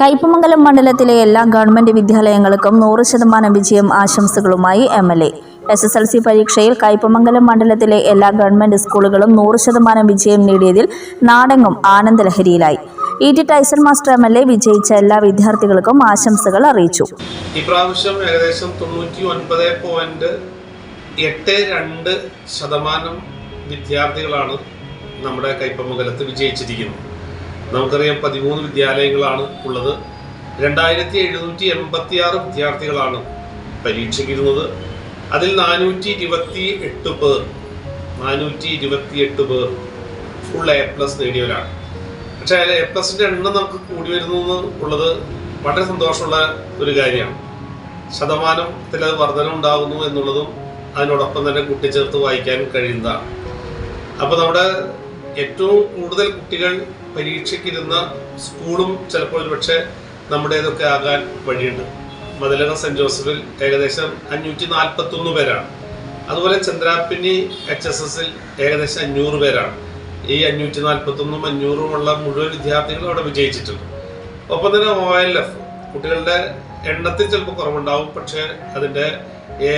കയ്പമംഗലം മണ്ഡലത്തിലെ എല്ലാ ഗവൺമെന്റ് വിദ്യാലയങ്ങൾക്കും നൂറ് ശതമാനം വിജയം ആശംസകളുമായി M L A. S S L C പരീക്ഷയിൽ കയ്പമംഗലം മണ്ഡലത്തിലെ എല്ലാ ഗവൺമെന്റ് സ്കൂളുകളും നൂറ് ശതമാനം വിജയം നേടിയതിൽ നാടെങ്ങും ആനന്ദലഹരിയിലായി. E T Tyson master M L A വിജയിച്ച എല്ലാ വിദ്യാർത്ഥികൾക്കും ആശംസകൾ അറിയിച്ചു. ഇപ്രാവശ്യം ഏകദേശം തൊണ്ണൂറ്റി ഒൻപത് പോയിന്റ് എട്ട് രണ്ട് ശതമാനം വിദ്യാർത്ഥികളാണ് നമ്മുടെ കയ്പമംഗലത്ത് വിജയിച്ചിരിക്കുന്നത്. നമുക്കറിയാം പതിമൂന്ന് വിദ്യാലയങ്ങളാണ് ഉള്ളത്. രണ്ടായിരത്തി എഴുന്നൂറ്റി എൺപത്തി ആറ് വിദ്യാർത്ഥികളാണ് പരീക്ഷയ്ക്കിരുന്നത് അതിൽ നാനൂറ്റി ഇരുപത്തി എട്ട് പേർ നാനൂറ്റി ഇരുപത്തി എട്ട് പേർ ഫുൾ എ പ്ലസ് നേടിയവരാണ്. പക്ഷേ അതിൽ എ പ്ലസിന്റെ എണ്ണം നമുക്ക് കൂടി വരുന്നു ഉള്ളത് വളരെ സന്തോഷമുള്ള ഒരു കാര്യമാണ്. ശതമാനത്തിൽ അത് വർധന ഉണ്ടാകുന്നു എന്നുള്ളതും അതിനോടൊപ്പം തന്നെ കൂട്ടിച്ചേർത്ത് വായിക്കാൻ കഴിയുന്നതാണ്. അപ്പോൾ നമ്മുടെ ഏറ്റവും കൂടുതൽ കുട്ടികൾ പരീക്ഷയ്ക്കിരുന്ന സ്കൂളും ചിലപ്പോൾ ഒരുപക്ഷെ നമ്മുടേതൊക്കെ ആകാൻ വഴിയുണ്ട്. മതിലകം സെന്റ് ജോസഫിൽ ഏകദേശം അഞ്ഞൂറ്റി നാൽപ്പത്തൊന്ന് പേരാണ്. അതുപോലെ ചന്ദ്രാപ്പിനി എച്ച് എസ് എസിൽ ഏകദേശം അഞ്ഞൂറ് പേരാണ്. ഈ അഞ്ഞൂറ്റി നാൽപ്പത്തൊന്നും അഞ്ഞൂറുമുള്ള മുഴുവൻ വിദ്യാർത്ഥികളും അവിടെ വിജയിച്ചിട്ടുണ്ട്. ഒപ്പം തന്നെ ഒ എൽ എഫ്. കുട്ടികളുടെ എണ്ണത്തിൽ ചിലപ്പോൾ കുറവുണ്ടാവും പക്ഷേ അതിന്റെ എ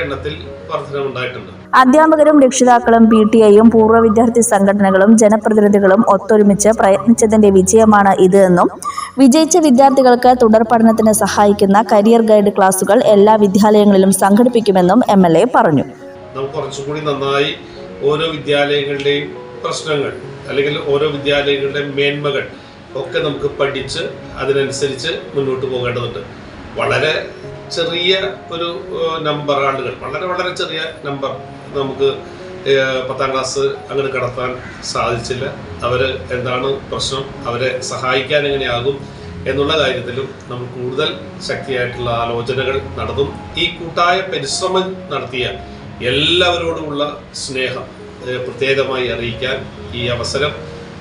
എണ്ണത്തിൽ വർധനമുണ്ടായിട്ടുണ്ട് അധ്യാപകരും രക്ഷിതാക്കളും പി ടി ഐയും പൂർവ വിദ്യാർത്ഥി സംഘടനകളും ജനപ്രതിനിധികളും ഒത്തൊരുമിച്ച് പ്രയത്നിച്ചതിന്റെ വിജയമാണ് ഇത് എന്നും വിജയിച്ച വിദ്യാർത്ഥികൾക്ക് തുടർ പഠനത്തിന് സഹായിക്കുന്ന കരിയർ ഗൈഡ് ക്ലാസുകൾ എല്ലാ വിദ്യാലയങ്ങളിലും സംഘടിപ്പിക്കുമെന്നും എം എൽ എ പറഞ്ഞു. നമുക്ക് കുറച്ചുകൂടി നന്നായി ഓരോ വിദ്യാലയങ്ങളുടെയും പ്രശ്നങ്ങൾ അല്ലെങ്കിൽ ഓരോ വിദ്യാലയങ്ങളുടെയും മേന്മകൾ ഒക്കെ നമുക്ക് പഠിച്ച് അതിനനുസരിച്ച് മുന്നോട്ട് പോകേണ്ടതുണ്ട്. വളരെ ചെറിയ ഒരു നമ്പർ ആളുകൾ വളരെ വളരെ ചെറിയ നമ്പർ നമുക്ക് പത്താം ക്ലാസ് അങ്ങനെ കടത്താൻ സാധിച്ചില്ല. അവർ എന്താണ് പ്രശ്നം അവരെ സഹായിക്കാൻ എങ്ങനെയാകും എന്നുള്ള കാര്യത്തിലും നമ്മൾ കൂടുതൽ ശക്തിയായിട്ടുള്ള ആലോചനകൾ നടത്തും. ഈ കൂട്ടായ പരിശ്രമം നടത്തിയ എല്ലാവരോടുമുള്ള സ്നേഹം പ്രത്യേകമായി അറിയിക്കാൻ ഈ അവസരം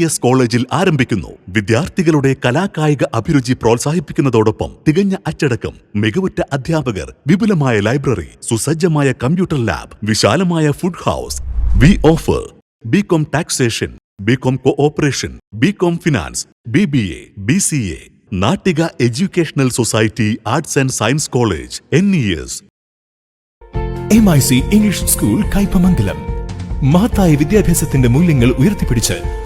എസ് കോളേജിൽ ആരംഭിക്കുന്നു. വിദ്യാർത്ഥികളുടെ കലാകായിക അഭിരുചി പ്രോത്സാഹിപ്പിക്കുന്നതോടൊപ്പം തികഞ്ഞ അച്ചടക്കം മികവുറ്റ അധ്യാപകർ വിപുലമായ ലൈബ്രറി സുസജ്ജമായ കമ്പ്യൂട്ടർ ലാബ് വിശാലമായ food house. We offer. BCom taxation B Com cooperation BCom finance B B A B C A Nattika educational society arts and science college N E S. M I C English school Kaipamangalam മഹത്തായ വിദ്യാഭ്യാസത്തിന്റെ മൂല്യങ്ങൾ ഉയർത്തിപ്പിടിച്ച്